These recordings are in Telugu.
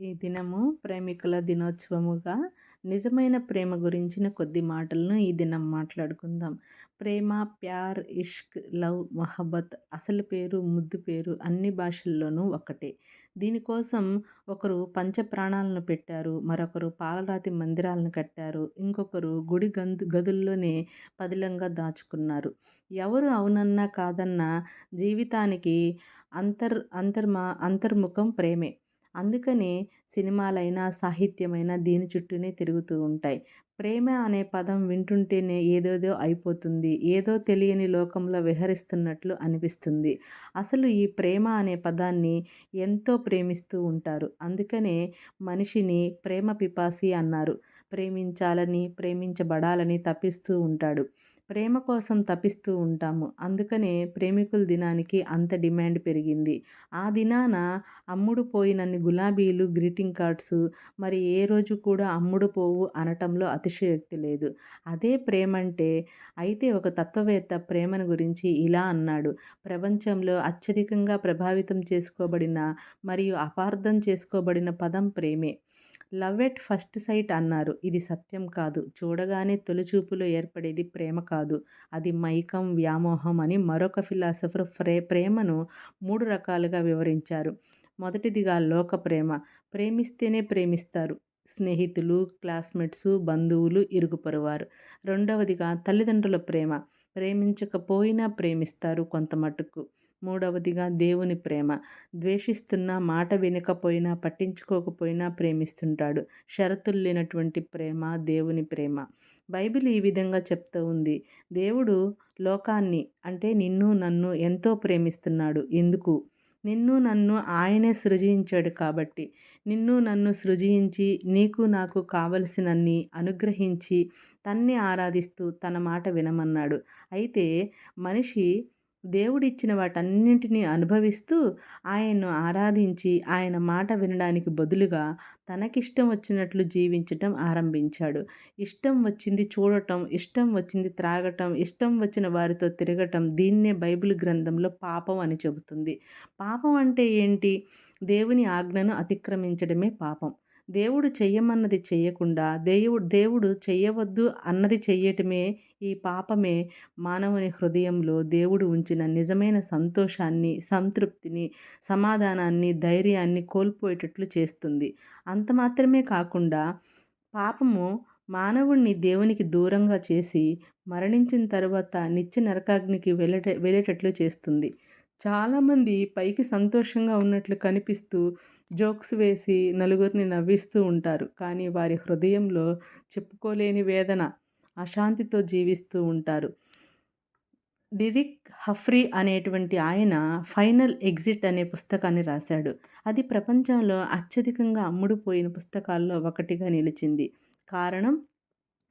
ఈ దినము ప్రేమికుల దినోత్సవముగా నిజమైన ప్రేమ గురించిన కొద్ది మాటలను ఈ దినం మాట్లాడుకుందాం. ప్రేమ ప్యార్ ఇష్క్ లవ్ మొహబ్బత్ అసలు పేరు ముద్దు పేరు అన్ని భాషల్లోనూ ఒకటే. దీనికోసం ఒకరు పంచ ప్రాణాలను పెట్టారు మరొకరు పాలరాతి మందిరాలను కట్టారు ఇంకొకరు గుడి గందు గదుల్లోనే పదిలంగా దాచుకున్నారు. ఎవరు అవునన్నా కాదన్నా జీవితానికి అంతర్ అంతర్మా అంతర్ముఖం ప్రేమే. అందుకనే సినిమాలైనా సాహిత్యమైనా దీని చుట్టూనే తిరుగుతూ ఉంటాయి. ప్రేమ అనే పదం వింటుంటేనే ఏదేదో అయిపోతుంది ఏదో తెలియని లోకంలో విహరిస్తున్నట్లు అనిపిస్తుంది. అసలు ఈ ప్రేమ అనే పదాన్ని ఎంతో ప్రేమిస్తూ ఉంటారు. అందుకనే మనిషిని ప్రేమ పిపాసి అన్నారు. ప్రేమించాలని ప్రేమించబడాలని తప్పిస్తూ ఉంటాడు. ప్రేమ కోసం తపిస్తూ ఉంటాము. అందుకనే ప్రేమికుల దినానికి అంత డిమాండ్ పెరిగింది. ఆ దినాన అమ్ముడు పోయినన్ని గులాబీలు గ్రీటింగ్ కార్డ్స్ మరి ఏ రోజు కూడా అమ్ముడు పోవు అనటంలో అతిశయోక్తి లేదు. అదే ప్రేమ అంటే అయితే ఒక తత్వవేత్త ప్రేమను గురించి ఇలా అన్నాడు. ప్రపంచంలో అత్యధికంగా ప్రభావితం చేసుకోబడిన మరియు అపార్థం చేసుకోబడిన పదం ప్రేమే. లవ్ ఎట్ ఫస్ట్ సైట్ అన్నారు. ఇది సత్యం కాదు. చూడగానే తొలిచూపులో ఏర్పడేది ప్రేమ కాదు. అది మైకం వ్యామోహం అని మరొక ఫిలాసఫర్ ప్రే ప్రేమను మూడు రకాలుగా వివరించారు. మొదటిదిగా లోక ప్రేమ. ప్రేమిస్తేనే ప్రేమిస్తారు. స్నేహితులు క్లాస్మేట్స్ బంధువులు ఇరుగుపరువారు. రెండవదిగా తల్లిదండ్రుల ప్రేమ. ప్రేమించకపోయినా ప్రేమిస్తారు కొంత మటుకు మూడవదిగా దేవుని ప్రేమ. ద్వేషిస్తున్న మాట వినకపోయినా పట్టించుకోకపోయినా ప్రేమిస్తుంటాడు. షరతులు లేనటువంటి ప్రేమ దేవుని ప్రేమ. బైబిల్ ఈ విధంగా చెప్తూ ఉంది. దేవుడు లోకాన్ని అంటే నిన్ను నన్ను ఎంతో ప్రేమిస్తున్నాడు. ఎందుకు? నిన్ను నన్ను ఆయనే సృజించాడు కాబట్టి. నిన్ను నన్ను సృజించి నీకు నాకు కావలసినన్ని అనుగ్రహించి తన్ని ఆరాధిస్తూ తన మాట వినమన్నాడు. అయితే మనిషి దేవుడిచ్చిన వాటన్నింటినీ అనుభవిస్తూ ఆయన్ను ఆరాధించి ఆయన మాట వినడానికి బదులుగా తనకిష్టం వచ్చినట్లు జీవించటం ఆరంభించాడు. ఇష్టం వచ్చింది చూడటం ఇష్టం వచ్చింది త్రాగటం ఇష్టం వచ్చిన వారితో తిరగటం దీన్నే బైబిల్ గ్రంథంలో పాపం అని చెబుతుంది. పాపం అంటే ఏంటి? దేవుని ఆజ్ఞను అతిక్రమించడమే పాపం. దేవుడు చెయ్యమన్నది చెయ్యకుండా దేవుడు దేవుడు చెయ్యవద్దు అన్నది చెయ్యటమే ఈ పాపమే మానవుని హృదయంలో దేవుడు ఉంచిన నిజమైన సంతోషాన్ని సంతృప్తిని సమాధానాన్ని ధైర్యాన్ని కోల్పోయేటట్లు చేస్తుంది. అంత మాత్రమే కాకుండా పాపము మానవుణ్ణి దేవునికి దూరంగా చేసి మరణించిన తర్వాత నిత్య నరకాగ్నికి వెళ్ళట వెళ్ళేటట్లు చేస్తుంది. చాలామంది పైకి సంతోషంగా ఉన్నట్లు కనిపిస్తూ జోక్స్ వేసి నలుగురిని నవ్విస్తూ ఉంటారు. కానీ వారి హృదయంలో చెప్పుకోలేని వేదన అశాంతితో జీవిస్తూ ఉంటారు. డిరిక్ హఫ్రీ అనేటువంటి ఆయన ఫైనల్ ఎగ్జిట్ అనే పుస్తకాన్ని రాశాడు. అది ప్రపంచంలో అత్యధికంగా అమ్ముడుపోయిన పుస్తకాల్లో ఒకటిగా నిలిచింది. కారణం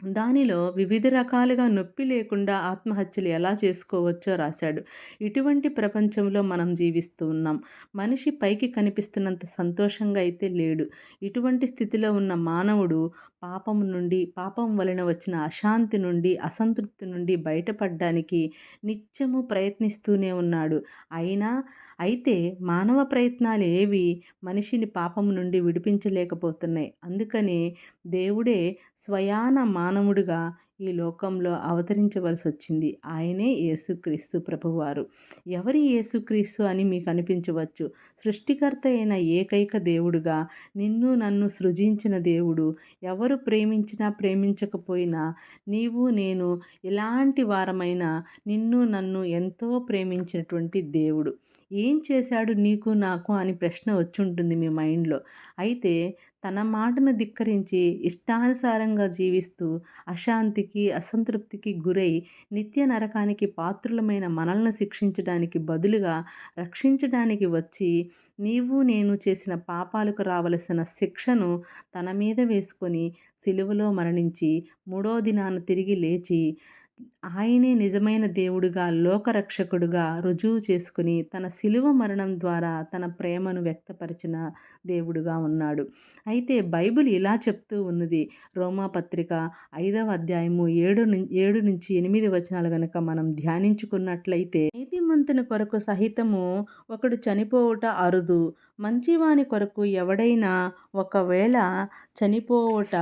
దానిలో వివిధ రకాలుగా నొప్పి లేకుండా ఆత్మహత్యలు ఎలా చేసుకోవచ్చో రాశాడు. ఇటువంటి ప్రపంచంలో మనం జీవిస్తూ ఉన్నాం. మనిషి పైకి కనిపిస్తున్నంత సంతోషంగా అయితే లేడు. ఇటువంటి స్థితిలో ఉన్న మానవుడు పాపం నుండి పాపం వలన వచ్చిన అశాంతి నుండి అసంతృప్తి నుండి బయటపడడానికి నిత్యము ప్రయత్నిస్తూనే ఉన్నాడు. అయినా అయితే మానవ ప్రయత్నాలు ఏవి మనిషిని పాపం నుండి విడిపించలేకపోతున్నాయి. అందుకనే దేవుడే స్వయాన మానవుడిగా ఈ లోకంలో అవతరించవలసి వచ్చింది ఆయనే యేసుక్రీస్తు ప్రభువారు. ఎవరి యేసుక్రీస్తు అని మీకు అనిపించవచ్చు సృష్టికర్త అయిన ఏకైక దేవుడుగా నిన్ను నన్ను సృజించిన దేవుడు ఎవరు ప్రేమించినా ప్రేమించకపోయినా నీవు నేను ఎలాంటి వారమైనా నిన్ను నన్ను ఎంతో ప్రేమించినటువంటి దేవుడు. ఏం చేశాడు నీకు నాకు అని ప్రశ్న వచ్చుంటుంది మీ మైండ్లో. అయితే తన మాటను ధిక్కరించి ఇష్టానుసారంగా జీవిస్తూ అశాంతికి అసంతృప్తికి గురై నిత్య నరకానికి పాత్రులమైన మనల్ని శిక్షించడానికి బదులుగా రక్షించడానికి వచ్చి నీవు నేను చేసిన పాపాలకు రావలసిన శిక్షను తన మీద వేసుకొని సిలువలో మరణించి మూడో దినాన తిరిగి లేచి ఆయనే నిజమైన దేవుడుగా లోకరక్షకుడుగా రుజువు చేసుకుని తన శిలువ మరణం ద్వారా తన ప్రేమను వ్యక్తపరిచిన దేవుడుగా ఉన్నాడు. అయితే బైబిల్ ఇలా చెప్తూ ఉన్నది. రోమాపత్రిక ఐదవ అధ్యాయము ఏడు ఏడు నుంచి ఎనిమిది వచనాలు గనక మనం ధ్యానించుకున్నట్లయితే నీతిమంతుని కొరకు సహితము ఒకడు చనిపోవుట అరుదు. మంచివాని కొరకు ఎవడైనా ఒకవేళ చనిపోవుట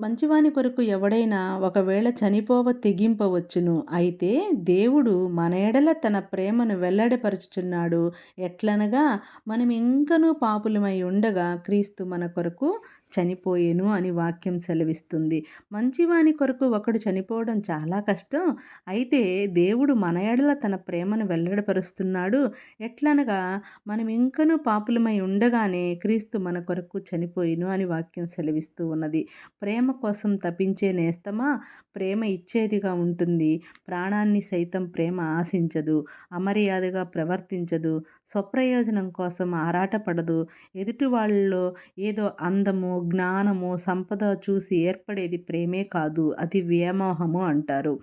మంచివాని కొరకు ఎవడైనా ఒకవేళ చనిపోవ తెగింపవచ్చును. అయితే దేవుడు మన ఎడల తన ప్రేమను వెల్లడిపరుచుచున్నాడు. ఎట్లనగా మనం ఇంకనూ పాపులమై ఉండగా క్రీస్తు మన కొరకు చనిపోయేను అని వాక్యం సెలవిస్తుంది. మంచివాని కొరకు ఒకడు చనిపోవడం చాలా కష్టం. అయితే దేవుడు మన ఎడల తన ప్రేమను వెల్లడపరుస్తున్నాడు. ఎట్లనగా మనం ఇంకనూ పాపులమై ఉండగానే క్రీస్తు మన కొరకు చనిపోయేను అని వాక్యం సెలవిస్తూ ఉన్నది. ప్రేమ కోసం తప్పించే నేస్తమా? ప్రేమ ఇచ్చేదిగా ఉంటుంది. ప్రాణాన్ని సైతం ప్రేమ ఆశించదు. అమర్యాదగా ప్రవర్తించదు. స్వప్రయోజనం కోసం ఆరాటపడదు. ఎదుటి వాళ్ళలో ఏదో అందము జ్ఞానము సంపద చూసి ఏర్పడేది ప్రేమే కాదు అది వ్యామోహము అంటారు.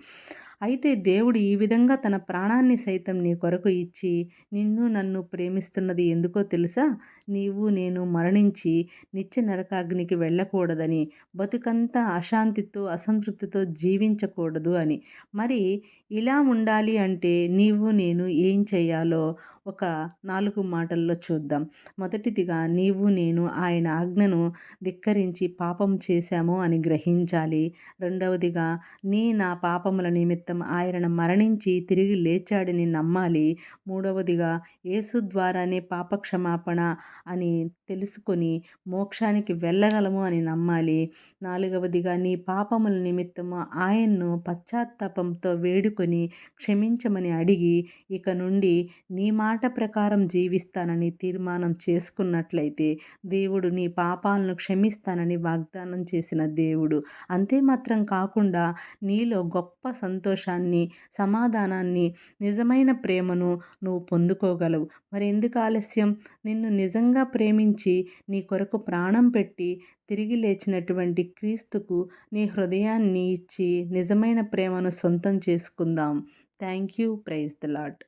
అయితే దేవుడు ఈ విధంగా తన ప్రాణాన్ని సైతం నీ కొరకు ఇచ్చి నిన్ను నన్ను ప్రేమిస్తున్నది ఎందుకో తెలుసా? నీవు నేను మరణించి నిత్య నరకాగ్నికి వెళ్ళకూడదని బతుకంతా అశాంతితో అసంతృప్తితో జీవించకూడదు అని. మరి ఇలా ఉండాలి అంటే నీవు నేను ఏం చేయాలో ఒక నాలుగు మాటల్లో చూద్దాం. మొదటిదిగా నీవు నేను ఆయన ఆజ్ఞను ధిక్కరించి పాపం చేశాము అని గ్రహించాలి. రెండవదిగా నీ నా పాపముల నిమిత్తం ఆయన మరణించి తిరిగి లేచాడని నమ్మాలి. మూడవదిగా యేసు ద్వారానే పాపక్షమాపణ అని తెలుసుకొని మోక్షానికి వెళ్ళగలము అని నమ్మాలి. నాలుగవదిగా నీ పాపముల నిమిత్తము ఆయన్ను పశ్చాత్తాపంతో వేడుకొని క్షమించమని అడిగి ఇక నుండి నీ మాట ప్రకారం జీవిస్తానని తీర్మానం చేసుకున్నట్లయితే దేవుడు నీ పాపాలను క్షమిస్తానని వాగ్దానం చేసిన దేవుడు. అంతే మాత్రం కాకుండా నీలో గొప్ప సంతోషం సంతోషాన్ని సమాధానాన్ని నిజమైన ప్రేమను నువ్వు పొందుకోగలవు. మరి ఎందుకు ఆలస్యం? నిన్ను నిజంగా ప్రేమించి నీ కొరకు ప్రాణం పెట్టి తిరిగి లేచినటువంటి క్రీస్తుకు నీ హృదయాన్ని ఇచ్చి నిజమైన ప్రేమను సొంతం చేసుకుందాం. Thank you. Praise the lord